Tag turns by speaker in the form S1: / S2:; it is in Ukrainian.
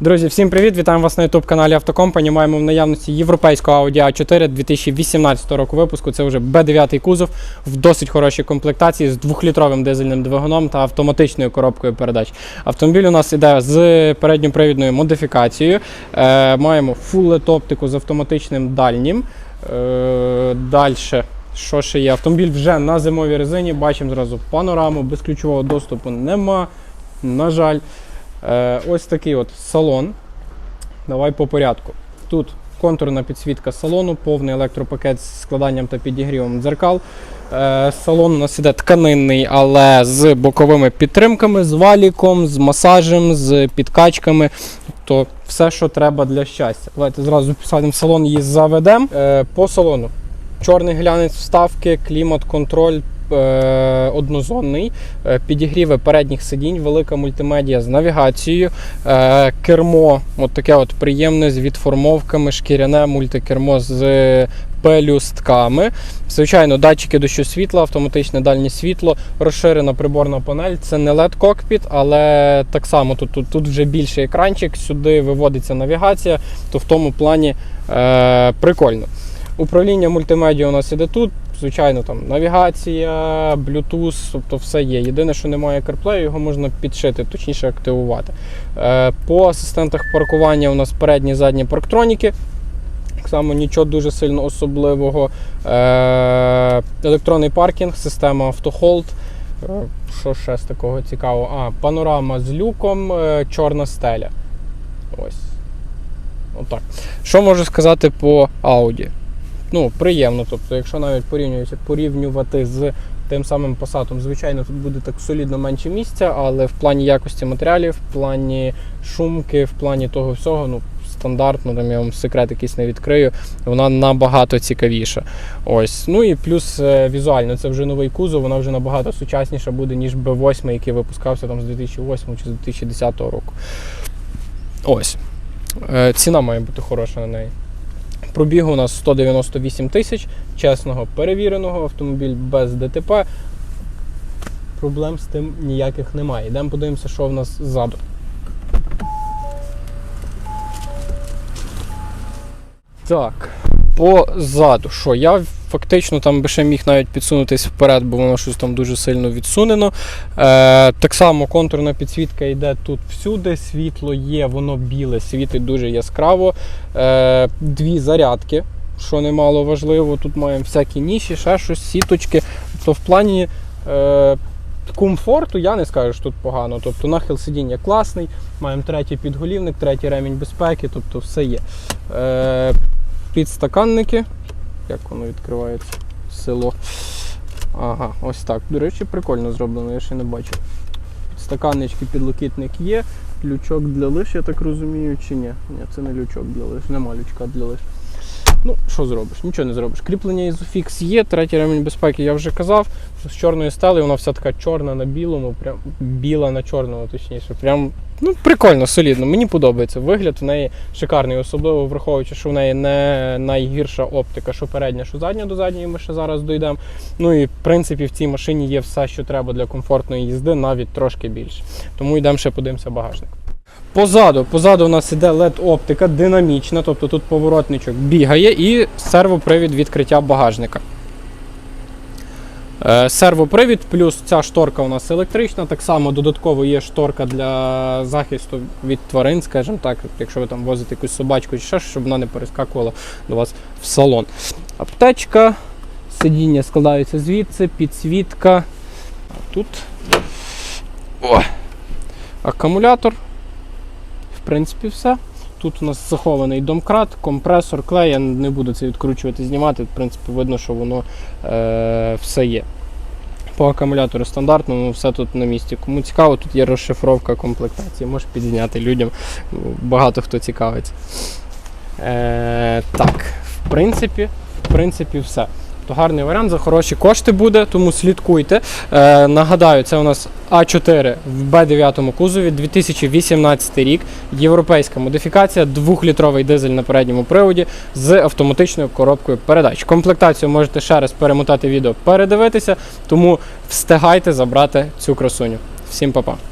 S1: Друзі, всім привіт! Вітаємо вас на youtube каналі Автокомпані. Маємо в наявності європейського Audi A4 2018 року випуску. Це вже B9 кузов в досить хорошій комплектації з двохлітровим дизельним двигуном та автоматичною коробкою передач. Автомобіль у нас іде з передньопривідною модифікацією. Е, маємо full LED оптику з автоматичним дальнім. Е, Далі. Що ще є? Автомобіль вже на зимовій резині. Бачимо зразу панораму, безключового доступу нема. На жаль. Е, ось такий от салон. Давай по порядку. Тут контурна підсвітка салону, повний електропакет з складанням та підігрівом дзеркал. Е, салон у нас іде тканинний, але з боковими підтримками, з валіком, з масажем, з підкачками. Тобто все, що треба для щастя. Давайте зразу в салон і заведемо. Е, по салону. Чорний глянець вставки, клімат-контроль е, однозонний, е, підігріви передніх сидінь, велика мультимедіа з навігацією, е, кермо, от таке от приємне з відформовками, шкіряне мультикермо з пелюстками. Звичайно, датчики дощу світла, автоматичне дальнє світло, розширена приборна панель. Це не led кокпіт, але так само тут, тут, тут вже більший екранчик, сюди виводиться навігація, то в тому плані е, прикольно. Управління мультимедіа у нас іде тут. Звичайно, там навігація, Bluetooth, тобто все є. Єдине, що немає CarPlay, його можна підшити, точніше активувати. Е, По асистентах паркування у нас передні задні парктроніки. Так само нічого дуже сильно особливого. Е, Електронний паркінг, система автохолд. Е, Що ще з такого цікавого? А, панорама з люком, чорна стеля. Ось. Отак. Що можу сказати по Audi? Ну, приємно. Тобто, якщо навіть порівнювати, порівнювати з тим самим Passat, звичайно, тут буде так солідно менше місця, але в плані якості матеріалів, в плані шумки, в плані того всього, ну, стандартно, там я вам секрет якийсь не відкрию, вона набагато цікавіша. Ось. Ну і плюс е, візуально, це вже новий кузов, вона вже набагато сучасніша буде, ніж B8, який випускався там з 2008 чи з 2010 року. Ось. Е, Ціна має бути хороша на неї. Пробігу у нас 198 тисяч, чесного перевіреного, автомобіль без ДТП. Проблем з тим ніяких немає. Йдемо подивимося, що в нас ззаду. Так, позаду. Що? Я фактично там би ще міг навіть підсунутись вперед, бо воно щось там дуже сильно відсунено. Е, так само контурна підсвітка йде тут всюди, світло є, воно біле, світить дуже яскраво. Е, дві зарядки, що немало важливо. Тут маємо всякі ніші, ще щось, сіточки. Тобто в плані. Е, Комфорту я не скажу, що тут погано. Тобто нахил сидіння класний, маємо третій підголівник, третій ремінь безпеки, тобто все є. Е, підстаканники. Як воно відкривається? Село. Ага, ось так. До речі, прикольно зроблено, я ще не бачив. Підстаканнички, підлокітник є. Лючок для лиш, я так розумію, чи ні? Ні, це не лючок для лиш, нема лючка для лиш. Ну, що зробиш? Нічого не зробиш. Кріплення Isofix є, третій ремінь безпеки я вже казав. З чорної стели вона вся така чорна на білому, прям біла на чорному, точніше. Прям ну, прикольно, солідно. Мені подобається. Вигляд в неї шикарний, особливо враховуючи, що в неї не найгірша оптика, що передня, що задня до задньої ми ще зараз дійдемо. Ну і в принципі в цій машині є все, що треба для комфортної їзди, навіть трошки більше. Тому йдемо ще подивимося багажник. Позаду, позаду у нас іде LED-оптика динамічна, тобто тут поворотничок бігає і сервопривід відкриття багажника. Е, Сервопривід, плюс ця шторка у нас електрична. Так само додатково є шторка для захисту від тварин, скажімо так, якщо ви там возите якусь собачку чи ще, щоб вона не перескакувала до вас в салон. Аптечка, сидіння складаються звідси, підсвітка. Тут О. акумулятор. Принципі, все. Тут у нас захований домкрат, компресор, клей. Я не буду це відкручувати, знімати. В принципі, видно, що воно е, все є. По акумулятору стандартному все тут на місці. Кому цікаво, тут є розшифровка комплектації, можеш підзняти людям. Багато хто цікавиться. Е, так, в принципі, в принципі, все. То гарний варіант, за хороші кошти буде, тому слідкуйте. Е, нагадаю, це у нас А4 в Б9 кузові 2018 рік. Європейська модифікація, 2-літровий дизель на передньому приводі з автоматичною коробкою передач. Комплектацію можете ще раз перемотати відео, передивитися, тому встигайте забрати цю красуню. Всім па-па!